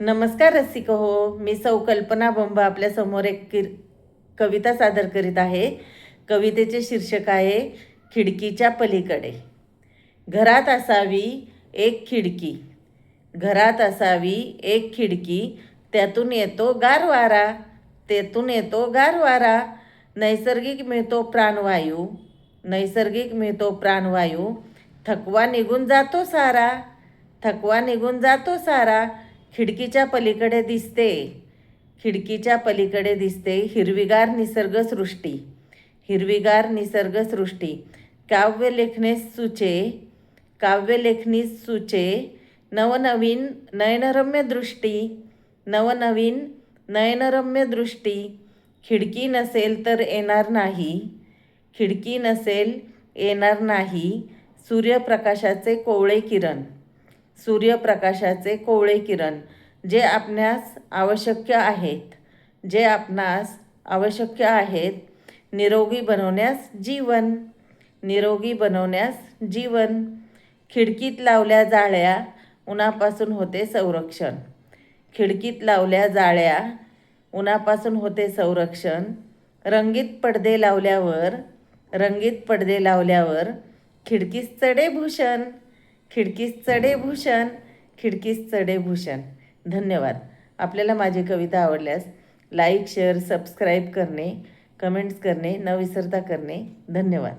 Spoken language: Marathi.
नमस्कार रसिक हो मी सौ कल्पना बंब आपल्यासमोर एक किर कविता सादर करीत आहे. कवितेचे शीर्षक आहे खिडकीच्या पलीकडे. घरात असावी एक खिडकी. घरात असावी एक खिडकी. त्यातून येतो गार वारा तेतून येतो गार वारा नैसर्गिक मिळतो प्राणवायू. नैसर्गिक मिळतो प्राणवायू. थकवा निघून जातो सारा. थकवा निघून जातो सारा. खिडकीच्या पलीकडे दिसते. खिडकीच्या पलीकडे दिसते हिरवीगार निसर्गसृष्टी. हिरवीगार निसर्गसृष्टी. काव्य लेखने सुचे काव्य सुचे नवनवीन नयनरम्य दृष्टी नवनवीन नयनरम्य दृष्टी. खिडकी नसेल तर येणार नाही. खिडकी नसेल येणार नाही. सूर्यप्रकाशाचे कोवळे किरण. सूर्यप्रकाशाचे कोवळे किरण जे आपणास आवश्यक आहेत जे आपणास आवश्यक आहेत निरोगी बनवण्यास जीवन निरोगी बनवण्यास जीवन खिडकीत लावल्या जाळ्या उन्हापासून होते संरक्षण. खिडकीत लावल्या जाळ्या उन्हापासून होते संरक्षण. रंगीत पडदे लावल्यावर रंगीत पडदे लावल्यावर खिडकीस चढे भूषण. खिडकीस चढे भूषण खिडकीस चढे भूषण. धन्यवाद. आपल्याला माझी कविता आवडल्यास लाईक शेअर सबस्क्राईब करणे कमेंट्स करणे न विसरता करणे. धन्यवाद.